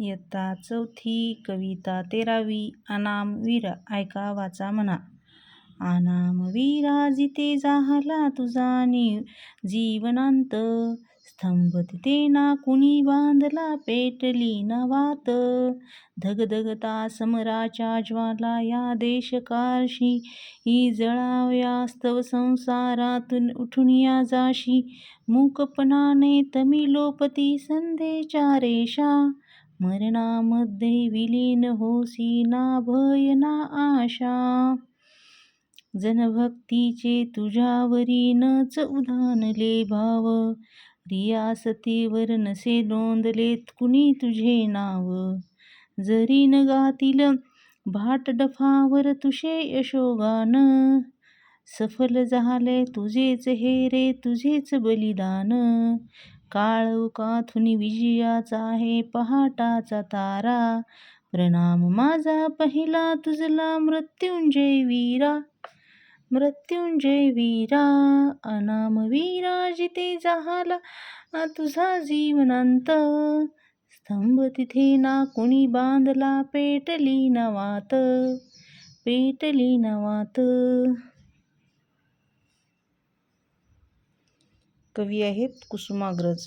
इयत्ता चौथी कविता तेरावी अनाम वीरा ऐका वाचा म्हणा. अनाम वीरा जिते झाला तुझा नि जीवनांत स्तंभ तिथे ना कुणी बांधला पेटली ना वात. धगधगता समराच्या ज्वाला या देशकारशी ही जळाव्यास्तव संसारातून उठून या जाशी. मूकपणाने तमिलोपती संधेच्या रेषा मरणामध्ये विलीन होसी ना भय ना आशा. जनभक्तीचे तुझ्यावरी नच उधानले भाव. रियासतीवर नसे नोंदलेत कुणी तुझे नाव. जरी न गातील भाटडफावर तुझे यशोगान. सफल झाले तुझेच हे रे तुझेच बलिदान. काळोखातून विजयाचा आहे पहाटाचा तारा. प्रणाम माझा पहिला तुझला मृत्युंजय वीरा. मृत्युंजय वीरा अनाम वीरा जिथे झाला तुझा जीवनांत. स्तंभ तिथे ना कुणी बांधला पेटली नवात पेटली नवात. कवी आहेत कुसुमाग्रज.